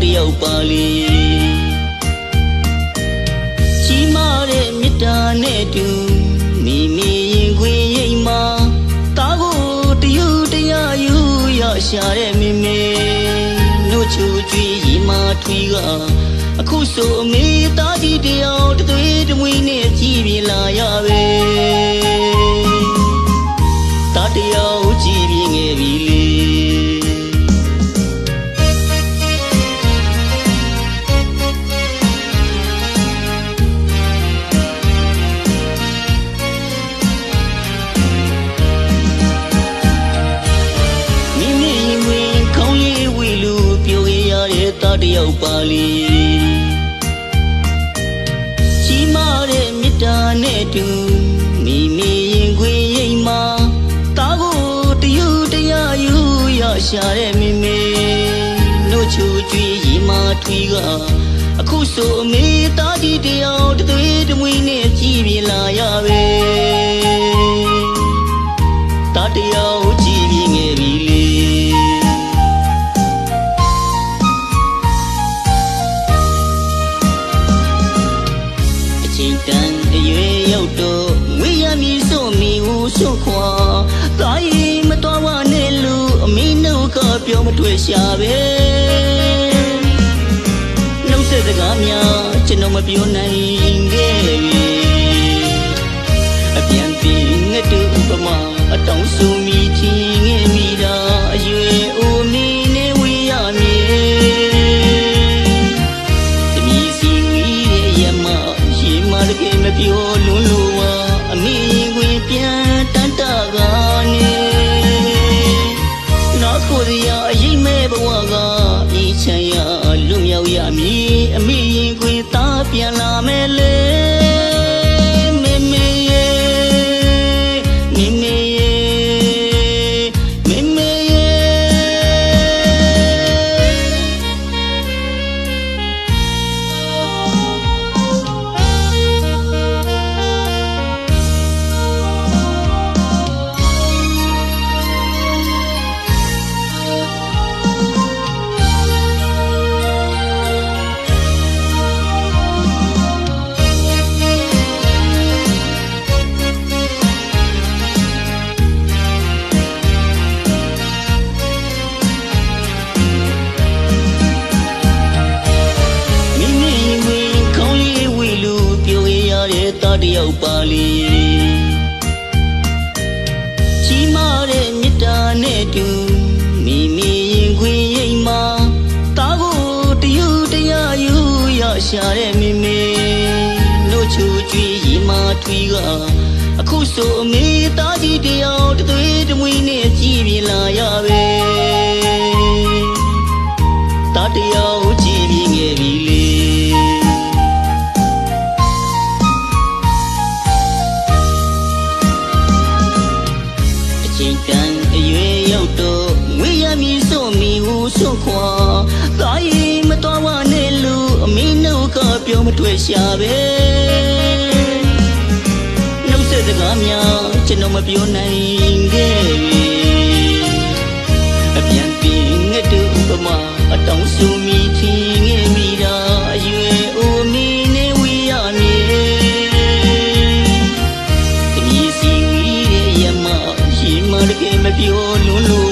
တာတယောက်ပါလေကြီးမားတဲ့မေတ္တာနဲ့တူမိမိရင်ခွင်ရိပ်မှာတာကိုတယူတရားယူရရှာတဲ့မိမိနှုတ်ချိုကြွေးရီမာထွေးကအခုဆိုအမေသားကြီးတယောက်တသွေးတမွေးနဲ့ကြီးပြလာ တဲ့တာတယောက်ပါလေကြီးမားတဲ့မေတ္တာနဲ့တူမိမိရင်ခွေရိပ်မှာတာကိုတယူတရားယူရရှာတဲ့မိမိနှုတ်ချိုကြွေးရီမာထွေးကအခုဆိုအမေသားကြီးတယောက်တသွေးတမွေးနဲ့ကြီးပြလာရပဲ အချိန်တန်အရွယ်ရောက်တော့ဝေးရမည်စွန့်မီဟုစွန့်ခွာတာရင်မတော်ဝနဲ့လူအမင်းတို့ကပြောမတွေ့ရှာပဲနှုတ်ဆက်စကားများကျွန်တော်မပြောနိုင်ခဲ့ပြီ တ ရတဲ့တာတယောက်ပါလေကြီးမားတဲ့မေတ္တာနဲ့တူမိမိရင်ခွင်ရိပ်မှာတာကိုတယူတရားယူရရှာတဲ့မိမိနှုတ်ချိုကြွေးရီမာထွေးကအခုဆိုအမေသားကြီးတယောက်တသွေးတမွေးနဲ့ကြီးပြလာရပဲတာတယောက် ခွာသာရင်မတော်ဝနဲ့လူအမင်းတို့ကပြောမတွေ့ရှာပဲနှုတ်ဆက်စကားများကျွန်တော်မပြောနိုင်ခဲ့ပြီအပြန်ပြီးငတ်တူဥပမာအတောင်ဆူမိချင်းငယ်မိတာအရွယ်အိုမီနေဝီရမည်တမီစီဝီရဲ့ရမရေမတကယ်မပြောလွန်းလို့